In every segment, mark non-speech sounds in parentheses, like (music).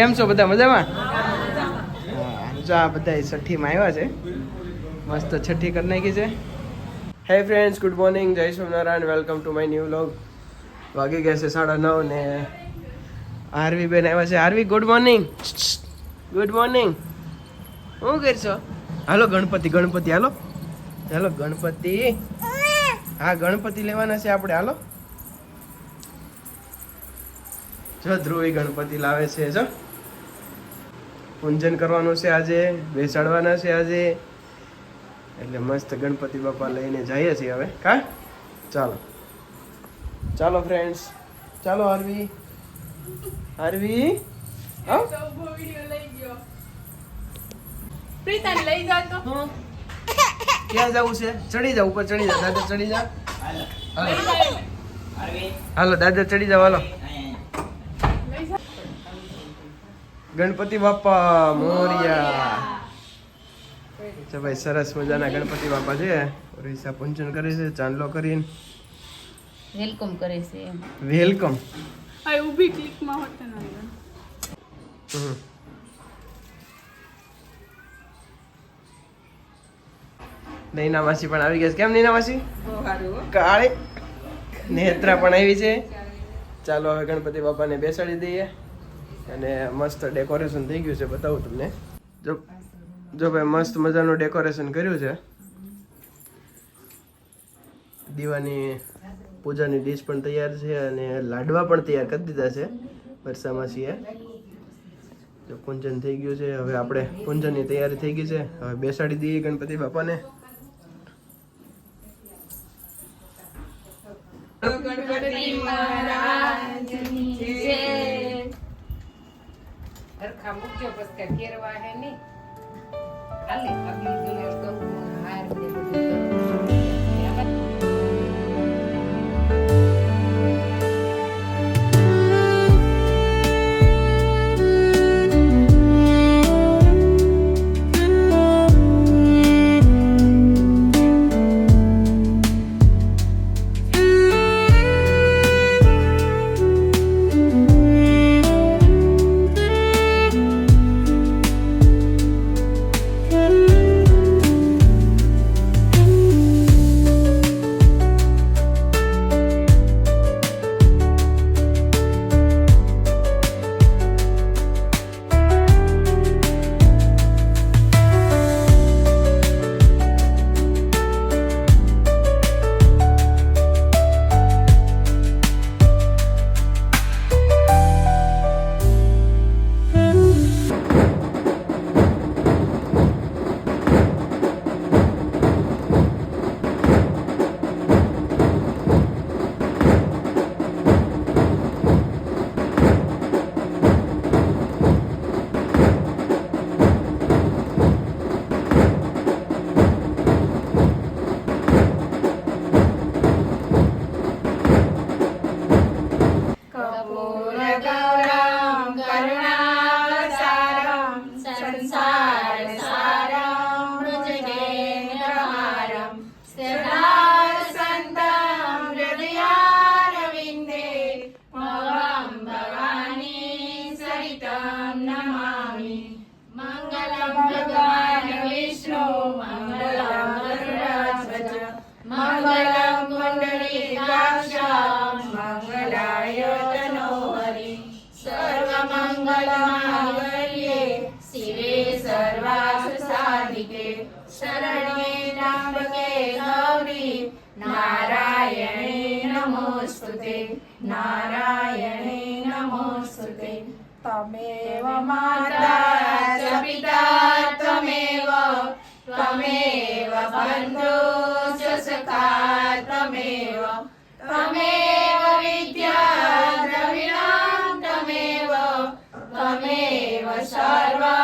કેમ છો બધા મજામાં? જો આ બધા છઠ્ઠીમાં આવ્યા છે. મસ્ત છઠ્ઠી કરી નાખી છે. હે ફ્રેન્ડ્સ ગુડ મોર્નિંગ જય Swaminarayan welcome to my new vlog વાગી ગયા છે સાડા નવ ને આરવી બેન આવ્યા છે. Aarvi good morning good morning શું કરશો? હાલો ગણપતિ ગણપતિ હાલો. હાલો ગણપતિ. હા ગણપતિ લેવાના છે આપણે હાલો. જો ધ્રુવી ગણપતિ લાવે છે જો. પૂંજન કરવાનું છે આજે બેસાડવાના છે આજે. એટલે મસ્ત ગણપતિ બાપા લઈને જઈએ છીએ હવે. કા? ચાલો. ચાલો ફ્રેન્ડ્સ ચાલો આરવી આરવી પ્રીતાને લઈ જા તો. ક્યાં જવું છે? ચડી જાવ ઉપર ચડી જાવ દાદા ચડી જાવ હાલો. દાદા ચડી જાવ હાલો. ગણપતિ બાપા મોરિયા. છે ભાઈ સરસ મજાના ગણપતિ બાપા છે. રીસા પૂંજન કરે છે ચાંદલો કરીને. વેલકમ કરે છે વેલકમ. આ ઊભી ક્લિકમાં હોતે હમ. નૈના માસી પણ આવી ગયા છે. કેમ નૈના માસી? કાળે. નેત્રા પણ આવી છે. ચાલો હવે ગણપતિ બાપાને બેસાડી દઈએ. અને મસ્ત ડેકોરેશન થઈ ગયું છે, બતાવું તમને. જો જો ભાઈ, મસ્ત મજાનું ડેકોરેશન કર્યું છે. દીવાની પૂજાની ડીશ પણ તૈયાર છે અને લાડવા પણ તૈયાર કરી દીધા છે વરસામાં છીએ તો પૂંજન થઈ ગયું છે. હવે આપણે પૂંજનની તૈયારી થઈ ગઈ છે. હવે બેસાડી દઈએ ગણપતિ બાપાને. ગણપતિ હરખા મૂકજો પછી કાંઈ ફેરવા હે નહીં? હાલે આપણી જોડે ગૌનો હાર ને બધું શરણ્યે ત્રંબકે ગૌરી નારાયણે નમોસ્તુતે નારાયણે નમોસ્તુતે તમેવ માતા ચ પિતા તમેવ તમેવ બંધો ચ સખા તમેવ તમેવ વિદ્યા દ્રવિણામ તમેવ તમેવ સર્વા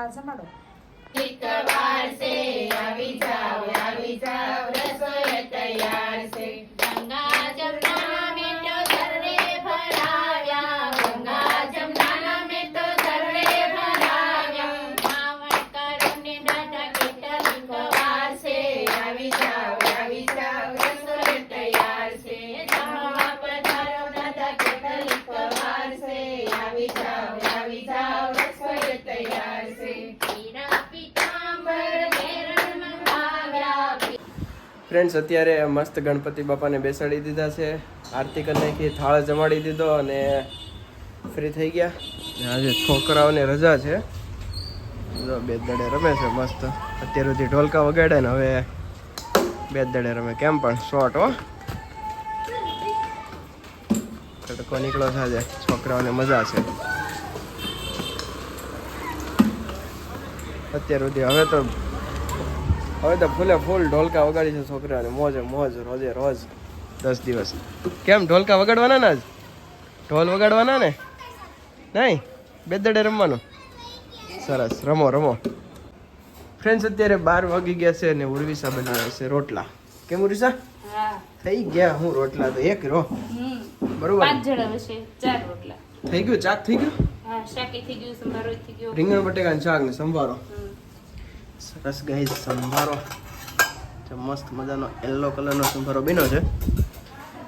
એક વાર સે આવી જાવ આવી જાવ રસોઈ તૈયાર છે ગંગા જમના મેં તો ધરણે ભરાવ્યા ગંગા જમના મેં તો ધરણે ભરાવ્યા માવણ કરુને દાદા કેટલી વાર છે આવી જાવ આવી જાવ ફ્રેન્ડ્સ અત્યારે મસ્ત ગણપતિ બાપાને બેસાડી દીધા છે. આરતી કરી નાખી, થાળ જમાડી દીધો અને ફ્રી થઈ ગયા. આજે છોકરાઓને રજા છે. જો બે દડે રમે છે મસ્ત. અત્યાર સુધી ઢોલકા વગાડે ને હવે બે દડે રમે. કેમ પણ? શોર્ટ, હો. તડકો નીકળો છે આજે. છોકરાઓને મજા છે. અત્યાર સુધી હવે તો હવે તો ફૂલે ફૂલ ઢોલકા વગાડી છે છોકરાને. મોજે મોજ રોજે રોજ. દસ દિવસ. કેમ ઢોલકા વગાડવાના ને આજ? ઢોલ વગાડવાના ને? નહીં? બે દડે રમવાનું? સરસ. રમો રમો. ફ્રેન્ડ્સ અત્યારે બાર વાગી ગયા છે અને ઉર્વિસા બનાવે છે રોટલા. કેમ ઉર્વિસા થઈ ગયા હું રોટલા તો એક રો. બરોબર? પાંચ જણા હશે ચાર રોટલા. થઈ ગયું? ચાક થઈ ગયું? હા શાકે થઈ ગયું સંભારો થઈ ગયો. રીંગણ બટેકાનું શાક ને સંભારો. સરસ ગાય સંભારો. મસ્ત મજાનો યલો કલરનો સંભારો બન્યો છે.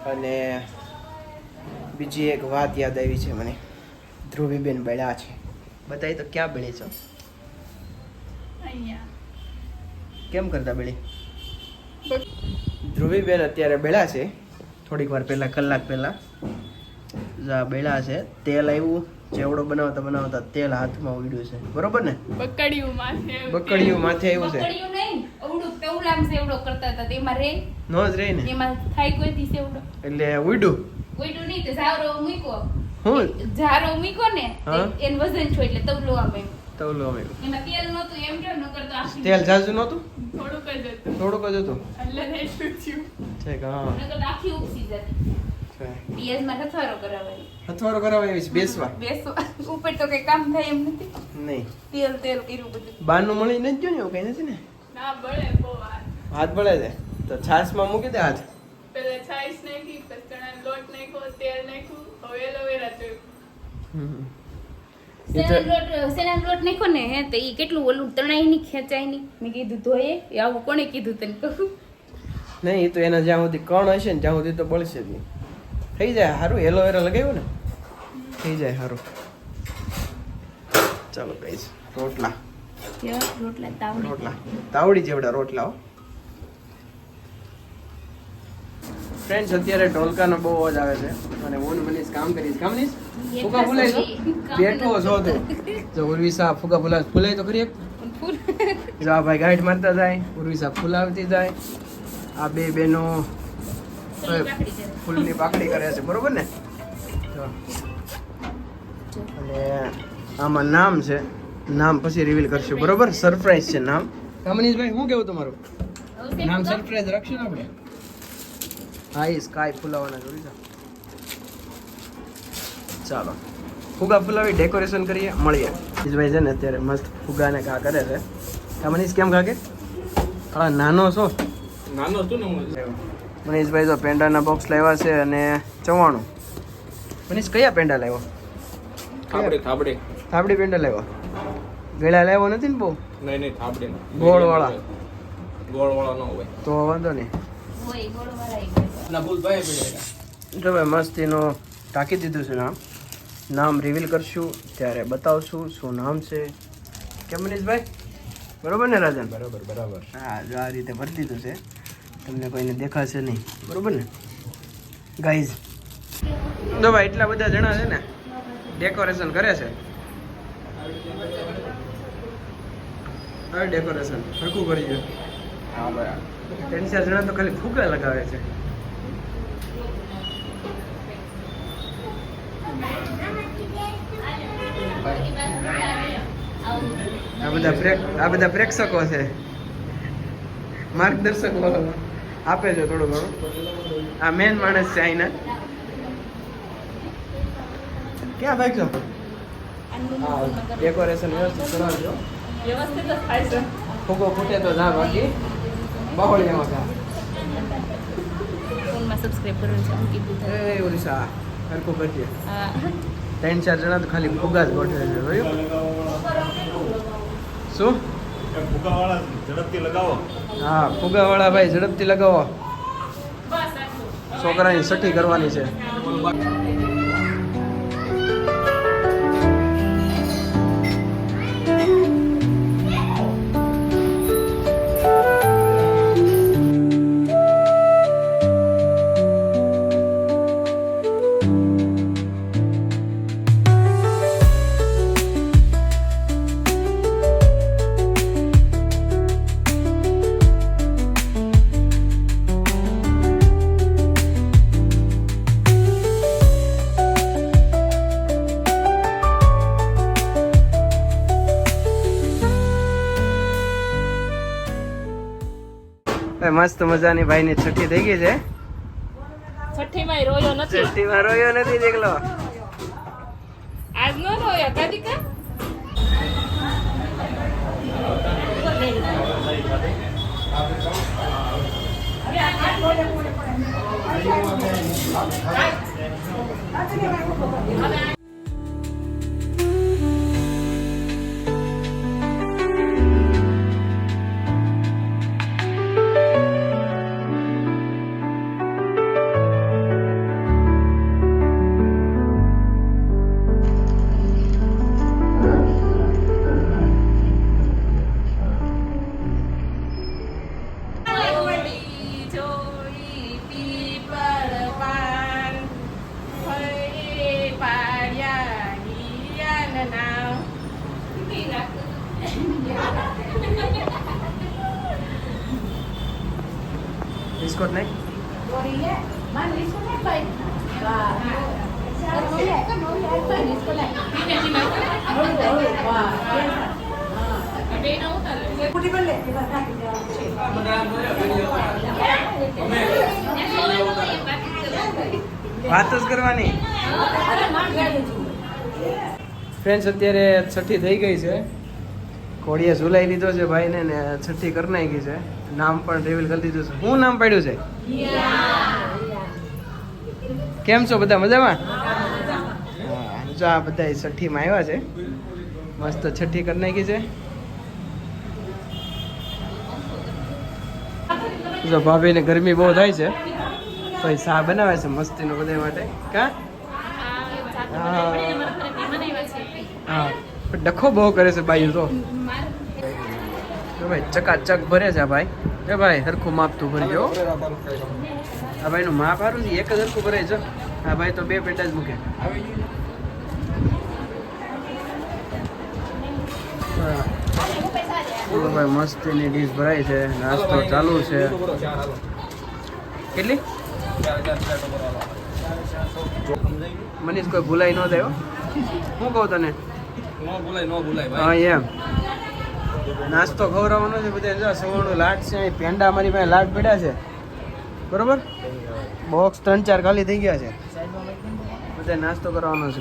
અને બીજી એક વાત યાદ આવી છે મને. ધ્રુવીબેન બળ્યા છે. બતાવી તો ક્યાં બળી છો? કેમ કરતા બળી? ધ્રુવીબેન અત્યારે બેળા છે. થોડીક વાર પહેલાં કલાક પહેલાં. બેળા છે. તેલ આવ્યું ચેવડો બનાવતા બનાવતા તેલ હાથમાં ઉડ્યું છે. બરોબર ને? બકડીયું માથે બકડિયું માથે આવ્યું છે. બકડિયું નહીં અવળું તવલામ સેવડો કરતા હતા. તેમાં રે? નો જ રહી ને. એમાં થાય કોઈ દી સેવડો? એટલે ઉડ્યું. કોઈડું નહીં તો ઝારો મૂકો હું? ઝારો મૂકો ને એન વજન છો એટલે તવલું આમ એમ તવલું એમાં તેલ નહોતું એમ કે ન કરતો તેલ ઝાઝું નહોતું? થોડુંક જ હતું. થોડુંક જ હતું. એટલે રેસ્ટ થયું? છે હા. નકર તો આખી ઉપસી જતી. હથવારો હથવારો કરાવવા છે બેસવા? બેસવા. (laughs) ઉપર તો કઈ કામ થાય એમ નથી. નહીં. તેલ તેલ કર્યું બધું. બાનું મળી નથી ગયું ને એવું કઈ નથી ને? ના બળે બહુ હાથ. બળે છે. તો છાશમાં મૂકી દે હાથ. પેલા નાખી પછી લોટ નાખ્યો તેલ નાખ્યું હવે એલોવેરા જોયું. હમ. એ તો શેના લોટ નાખ્યો ને હે તો એ કેટલું ઓલું તણાઈ ની ખેંચાયની. મેં કીધું ધોયે આવું કોણે કીધું તને કહું? નહીં એ તો એના જ્યાં સુધી કણ હશે ને જ્યાં સુધી તો બળશે જ નહીં થઈ જાય સારું એલોવેરા લગાવ્યું ને? થઈ જાય સારું ચાલો કહીશ રોટલા. રોટલા તાવડી. રોટલા. તાવડી જેવડા રોટલા હો. ફ્રેન્ડ્સ અત્યારે ઢોલકાનો બહુ અવાજ આવે છે. અને હું મનીષ કામ કરીશ કામ મનીષ? ફુગા ફૂલાય છો બેઠો છો તો. જો ઉર્વિસા ફુગા ફૂલા ફૂલાય તો ખરી એક? જો આ ભાઈ ગાઈડ મારતા જાય ઉર્વિસા ફૂલાવતી જાય. આ બે બેનો ફૂલની પાકડી કરે છે બરોબર ને. અને આમાં નામ છે નામ પછી રિવીલ કરશું બરોબર? સરપ્રાઈઝ છે નામ. કામનીશભાઈ શું કેવું તમારું? નામ સરપ્રાઈઝ રાખશું ને આપણે? હા એ સ્કાય ફૂલાવાના જોડી. ચાલો. ફુગા ફૂલાવી ડેકોરેશન કરીએ મળીએ. ભાઈ છે ને અત્યારે મસ્ત ફુગાને ઘા કરે છે. મનીષ કેમ ઘા કે? હા નાનો છો? નાનો હતું ને હું. મનીષભાઈ તો પેંડાના બોક્સ લાવ્યા છે અને ચવાણું. મનીષ કયા પેંડા લાવ્યો? થાબડે થાબડે. થાબડી પેંડા લાવ્યો? ગળા લાવ્યો નથી ને બહુ? નહીં નહીં થાબડે ગોળવાળા. ગોળવાળા ન હોય. તો વાંધો નહીં. જો ભાઈ મસ્તીનો ટાંકી દીધું છે નામ. નામ રિવીલ કરશું ત્યારે બતાવશું શું નામ છે. કેમ મનીષભાઈ? બરોબર ને રાજન? બરાબર બરાબર. હા જો આ રીતે ભરી દીધું છે. તમને કોઈને દેખાશે નહીં. બરાબર ને? ગાઈઝ તો ભાઈ એટલા બધા જણા છે ને ડેકોરેશન કરે છે. હવે ડેકોરેશન સરખું કરી દે હા બરાબર. ત્રણ ચાર જણા તો ખાલી ફૂગા લગાવે છે. આ બધા આ બધા પ્રેક્ષકો છે. માર્ગદર્શકો આપે છે થોડું ઘણું. આ મેન માણસ છે અહીંના ક્યાં ભાઈ છો? ડેકોરેશન વ્યવસ્થિત કરાવજો વ્યવસ્થિત જ થાય છે. ફૂગો ફૂટે તો ના બાકી બહોળીમાં જા ફોનમાં સબસ્ક્રાઇબ કરવાનું છે હું કીધું. એ ઓરિસા કરજે. ત્રણ ચાર જણા તો ખાલી ફુગા જ ગોઠવે છે શું? ફુગાવાળા ઝડપથી લગાવો. હા ફુગાવાળા ભાઈ ઝડપથી લગાવો. છોકરાની સઠી કરવાની છે. મસ્ત મજાની ભાઈ ની છઠ્ઠી થઈ ગઈ છે. છઠ્ઠી માં રોયો નથી. છઠ્ઠીમાં રોયો નથી દેખલો આજ નો રોયો કદીકા? જોઈ બિસ્કોટ નહીં વાત જ કરવાની. ફ્રેન્ડ્સ અત્યારે છઠ્ઠી થઈ ગઈ છે. કોળીએ ઝુલાઈ લીધો છે ભાઈને ને છઠ્ઠી કરી નાખી છે. નામ પણ રિવીલ કરી દીધું છે. શું નામ પાડ્યું છે? કેમ છો બધા મજામાં? જો આ બધા છઠ્ઠીમાં આવ્યા છે. મસ્ત છઠ્ઠી કરી નાખી છે. જો ભાભીને ગરમી બહુ થાય છે, તો એ ચા બનાવે છે મસ્તીનો બધા માટે. કા હા હા પણ ડખો બહુ કરે છે ભાઈ તો જો ભાઈ, ચકાચક ભરે છે ભાઈ. એ ભાઈ, હરખું માપતું ભરજો આ ભાઈનું માપ સારું ને એક જ હરખું ભરાય છે આ ભાઈ તો બે પેટા જ મૂકે. ભાઈ, મસ્તીની ડીશ ભરાય છે, નાસ્તો ચાલુ છે. કેટલી? મનીષ, કોઈ ભૂલાઈ ન થયો હું કહું તને? હા, એમ. નાસ્તો ખવડાવવાનો છે, બધા જો સવારનું લાટ છે, અહીં પેંડા મારી પાસે લાટ પડ્યા છે. બરોબર? બોક્સ ત્રણ ચાર ખાલી થઈ ગયા છે. બધા નાસ્તો કરવાનો છે.